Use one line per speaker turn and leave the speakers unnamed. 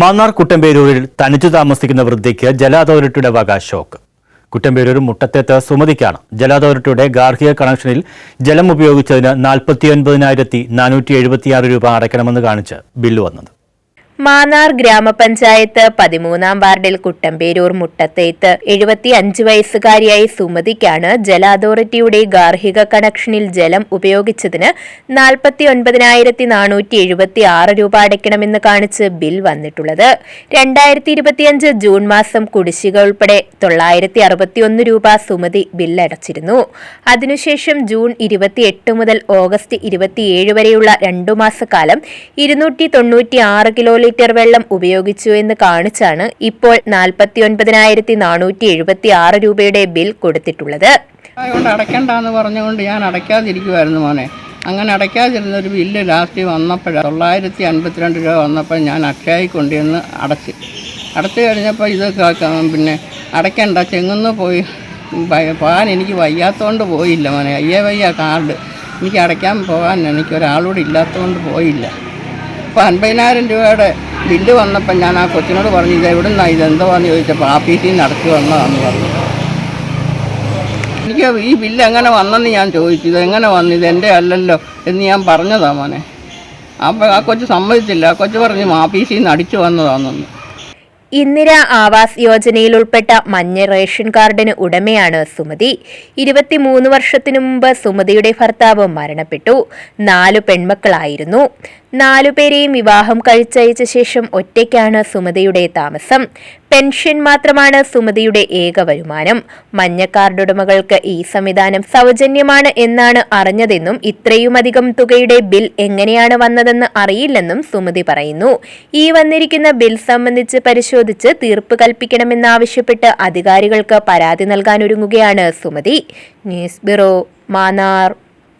മാന്നാർ കുട്ടമ്പേരൂരിൽ തനിച്ചു താമസിക്കുന്ന വൃദ്ധയ്ക്ക് ജല അതോറിറ്റിയുടെ വക ഷോക്ക് കുട്ടമ്പേരൂർ മുട്ടത്തേത്ത് സുമതിക്കാണ്. ജല അതോറിറ്റിയുടെ ഗാർഹിക കണക്ഷനിൽ ജലം ഉപയോഗിച്ചതിന് നാൽപ്പത്തിയൊൻപതിനായിരത്തി നാനൂറ്റി എഴുപത്തിയാറ് രൂപ അടയ്ക്കണമെന്ന് കാണിച്ച് ബില്ല് വന്നത്.
മാന്നാർ ഗ്രാമപഞ്ചായത്ത് പതിമൂന്നാം വാർഡിൽ കുട്ടമ്പേരൂർ മുട്ടത്തേത്ത് എഴുപത്തി അഞ്ച് വയസ്സുകാരിയായ സുമതിക്കാണ് ജല അതോറിറ്റിയുടെ ഗാർഹിക കണക്ഷനിൽ ജലം ഉപയോഗിച്ചതിന് നാൽപ്പത്തി ഒൻപതിനായിരത്തി നാനൂറ്റി എഴുപത്തി ആറ് രൂപ അടയ്ക്കണമെന്ന് കാണിച്ച് ബിൽ വന്നിട്ടുള്ളത്. രണ്ടായിരത്തി ഇരുപത്തിയഞ്ച് ജൂൺ മാസം കുടിശ്ശിക ഉൾപ്പെടെ തൊള്ളായിരത്തി അറുപത്തിയൊന്ന് രൂപ സുമതി ബില്ലടച്ചിരുന്നു. അതിനുശേഷം ജൂൺ ഇരുപത്തിയെട്ട് മുതൽ ഓഗസ്റ്റ് ഇരുപത്തിയേഴ് വരെയുള്ള രണ്ടു മാസക്കാലം ഇരുന്നൂറ്റി തൊണ്ണൂറ്റി ആറ് കിലോ ലിറ്റർ വെള്ളം ഉപയോഗിച്ചു എന്ന് കാണിച്ചാണ് ഇപ്പോൾ നാൽപ്പത്തി ഒൻപതിനായിരത്തി നാനൂറ്റി എഴുപത്തി ആറ് രൂപയുടെ ബിൽ കൊടുത്തിട്ടുള്ളത്.
അടയ്ക്കണ്ടെന്ന് പറഞ്ഞുകൊണ്ട് ഞാൻ അടയ്ക്കാതിരിക്കുമായിരുന്നു മോനെ. അങ്ങനെ അടയ്ക്കാതിരുന്ന ഒരു ബില്ല് ലാസ്റ്റ് വന്നപ്പോൾ തൊള്ളായിരത്തി അൻപത്തിരണ്ട് രൂപ വന്നപ്പോൾ ഞാൻ അക്ഷയായി കൊണ്ടുവന്ന് അടച്ച്. അടച്ചു കഴിഞ്ഞപ്പോൾ ഇത് പിന്നെ അടയ്ക്കണ്ട ചെങ്ങുന്ന് പോയി പോകാൻ എനിക്ക് വയ്യാത്തതുകൊണ്ട് പോയില്ല മോനെ. അയ്യേ വയ്യ കാർഡ്. എനിക്ക് അടയ്ക്കാൻ പോകാൻ എനിക്ക് ഒരാളൂടെ ഇല്ലാത്തതുകൊണ്ട് പോയില്ല. അപ്പോൾ അൻപതിനായിരം രൂപയുടെ ബില്ല് വന്നപ്പോൾ ഞാൻ ആ കൊച്ചിനോട് പറഞ്ഞു ഇത് എവിടെ നിന്നാണ് എന്ന് ചോദിച്ചപ്പോൾ ആഫീസിൽ നിന്ന് നടത്തി വന്നതാണെന്ന് പറഞ്ഞു. എനിക്ക് ഈ ബില്ല് എങ്ങനെ വന്നെന്ന് ഞാൻ ചോദിച്ചു. ഇത് എങ്ങനെ വന്നു? ഇത് എന്റെ അല്ലല്ലോ എന്ന് ഞാൻ പറഞ്ഞതാ മോനെ. അപ്പോൾ ആ കൊച്ചു സമ്മതിച്ചില്ല. ആ കൊച്ചു പറഞ്ഞു ആഫീസിൽ നിന്ന് അടിച്ചു വന്നതാണെന്ന്.
ഇന്ദിര ആവാസ് യോജനയിൽ ഉൾപ്പെട്ട മഞ്ഞ റേഷൻ കാർഡിന് ഉടമയാണ് സുമതി. ഇരുപത്തിമൂന്ന് വർഷത്തിനു മുമ്പ് സുമതിയുടെ ഭർത്താവ് മരണപ്പെട്ടു. നാലു പെൺമക്കളായിരുന്നു. നാലുപേരെയും വിവാഹം കഴിച്ചയച്ച ശേഷം ഒറ്റയ്ക്കാണ് സുമതിയുടെ താമസം. പെൻഷൻ മാത്രമാണ് സുമതിയുടെ ഏക വരുമാനം. മഞ്ഞ കാർഡ് ഉടമകൾക്ക് ഈ സംവിധാനം സൗജന്യമാണ് എന്നാണ് അറിഞ്ഞതെന്നും ഇത്രയുമധികം തുകയുടെ ബിൽ എങ്ങനെയാണ് വന്നതെന്ന് അറിയില്ലെന്നും സുമതി പറയുന്നു. ഈ വന്നിരിക്കുന്ന ബിൽ സംബന്ധിച്ച് പരിശോധിച്ച് തീർപ്പ് കൽപ്പിക്കണമെന്നാവശ്യപ്പെട്ട് അധികാരികൾക്ക് പരാതി നൽകാനൊരുങ്ങുകയാണ് സുമതി. News bureau Mannar.